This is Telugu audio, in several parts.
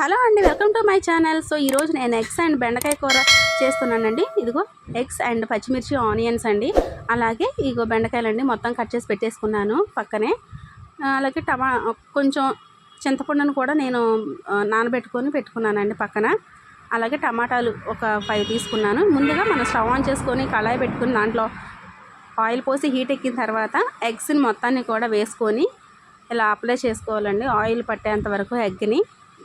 హలో అండి welcome to my channel. So ఈరోజు నేను ఎగ్స్ అండ్ బెండకాయ కూర చేస్తున్నానండి. ఇదిగో ఎగ్స్ అండ్ పచ్చిమిర్చి ఆనియన్స్ అండి. అలాగే ఇగో బెండకాయలు అండి మొత్తం కట్ చేసి పెట్టేసుకున్నాను పక్కనే. అలాగే టమా కొంచెం చింతపండును కూడా నేను నానబెట్టుకొని పెట్టుకున్నానండి పక్కన. అలాగే టమాటాలు ఒక ఫైవ్ తీసుకున్నాను. ముందుగా మనం స్టవ్ ఆన్ చేసుకొని కళాయి పెట్టుకుని దాంట్లో ఆయిల్ పోసి హీట్ ఎక్కిన తర్వాత ఎగ్స్ని మొత్తాన్ని కూడా వేసుకొని ఇలా అప్లై చేసుకోవాలండి. ఆయిల్ పట్టేంత వరకు ఎగ్ని.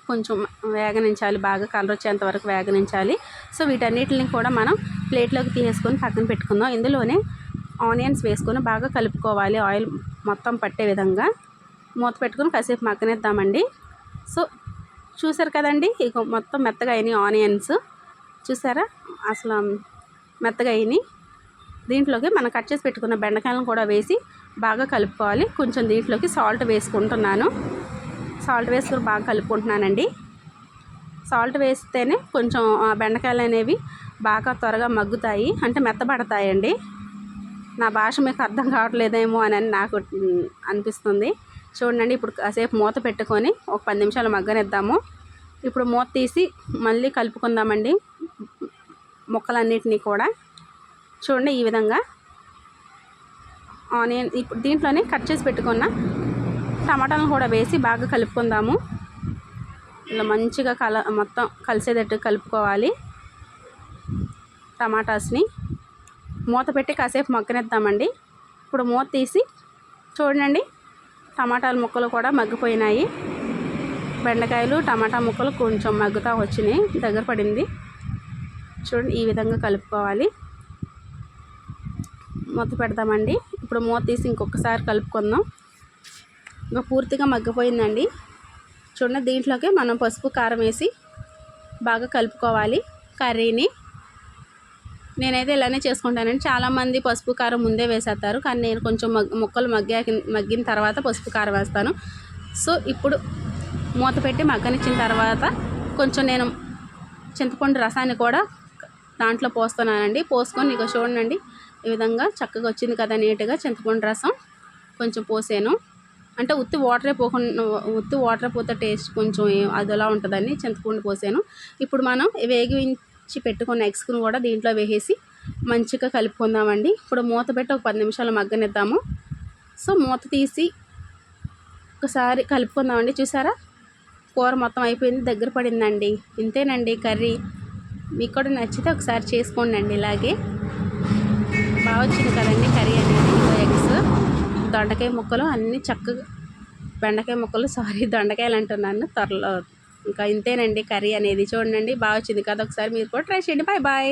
కొంచెం వేగనించాలి బాగా కలర్ వచ్చేంత వరకు వేగనించాలి. సో వీటన్నిటిని కూడా మనం ప్లేట్లోకి తీసేసుకొని పక్కన పెట్టుకుందాం. ఇందులోనే ఆనియన్స్ వేసుకొని బాగా కలుపుకోవాలి. ఆయిల్ మొత్తం పట్టే విధంగా మూత పెట్టుకొని కాసేపు మగ్గనిద్దామండి. సో చూసారు కదండి? ఇక మొత్తం మెత్తగా అయినాయి ఆనియన్స్. చూసారా? అసలు మెత్తగా అయినాయి. దీంట్లోకి మనం కట్ చేసి పెట్టుకున్న బెండకాయలను కూడా వేసి బాగా కలుపుకోవాలి. కొంచెం దీంట్లోకి సాల్ట్ వేసుకుంటున్నాను. సాల్ట్ వేసుకుని బాగా కలుపుకుంటున్నానండి. సాల్ట్ వేస్తేనే కొంచెం బెండకాయలు అనేవి బాగా త్వరగా మగ్గుతాయి. అంటే మెత్తబడతాయండి. నా భాష మీకు అర్థం కావట్లేదేమో అని నాకు అనిపిస్తుంది. చూడండి ఇప్పుడు కాసేపు మూత పెట్టుకొని ఒక పది నిమిషాలు మగ్గనిద్దాము. ఇప్పుడు మూత తీసి మళ్ళీ కలుపుకుందామండి. ముక్కలన్నిటినీ కూడా. చూడండి ఈ విధంగా. ఆనియన్ ఇప్పుడు దీంట్లోనే కట్ చేసి పెట్టుకున్న టమాటాలను కూడా వేసి బాగా కలుపుకుందాము. ఇలా మంచిగా కల మొత్తం కలిసేటట్టు కలుపుకోవాలి టమాటాస్ని. మూత పెట్టి కాసేపు మగ్గనిద్దామండి. ఇప్పుడు మూత తీసి చూడండి టమాటాల ముక్కలు కూడా మగ్గిపోయినాయి. బెండకాయలు టమాటా ముక్కలు కొంచెం మగ్గుతా వచ్చినాయి దగ్గర పడింది. చూడండి ఈ విధంగా కలుపుకోవాలి. మూత పెడదామండి ఇప్పుడు మూత తీసి ఇంకొకసారి కలుపుకుందాం. ఇంకా పూర్తిగా మగ్గిపోయిందండి. చూడండి దీంట్లోకి మనం పసుపు కారం వేసి బాగా కలుపుకోవాలి కర్రీని. నేనైతే ఇలానే చేసుకుంటానండి. చాలామంది పసుపు కారం ముందే వేసేస్తారు కానీ నేను కొంచెం మగ్ ముక్కలు మగ్గాక మగ్గిన తర్వాత పసుపు కారం వేస్తాను. సో ఇప్పుడు మూత పెట్టి మగ్గనిచ్చిన తర్వాత కొంచెం నేను చింతపండు రసాన్ని కూడా దాంట్లో పోస్తున్నానండి. పోసుకొని ఇక చూడండి ఈ విధంగా చక్కగా వచ్చింది కదా నీట్గా చింతపండు రసం. కొంచెం పోసాను. అంటే ఉత్తి వాటరే పోకుండా ఉత్తి వాటర్ పోతే టేస్ట్ కొంచెం అది అదోలా ఉంటుందని చింతపండు పోసాను. ఇప్పుడు మనం వేగించి పెట్టుకున్న ఎగ్స్ను కూడా దీంట్లో వేసేసి మంచిగా కలుపుకుందామండి. ఇప్పుడు మూత పెట్టి ఒక పది నిమిషాలు మగ్గనిద్దాము. సో మూత తీసి ఒకసారి కలుపుకుందామండి. చూసారా? కూర మొత్తం అయిపోయింది దగ్గర పడిందండి. ఇంతేనండి కర్రీ. మీకు కూడా నచ్చితే ఒకసారి చేసుకోండి అండి ఇలాగే. బాగా వచ్చింది కదండి కర్రీ అనేది. దొండకాయ ముక్కలు అన్నీ చక్కగా బెండకాయ ముక్కలు సారీ దొండకాయలు అంటున్నాను. త్వరలో ఇంకా ఇంతేనండి కర్రీ అనేది. చూడండి బాగా వచ్చింది కదా. ఒకసారి మీరు కూడా ట్రై చేయండి. Bye bye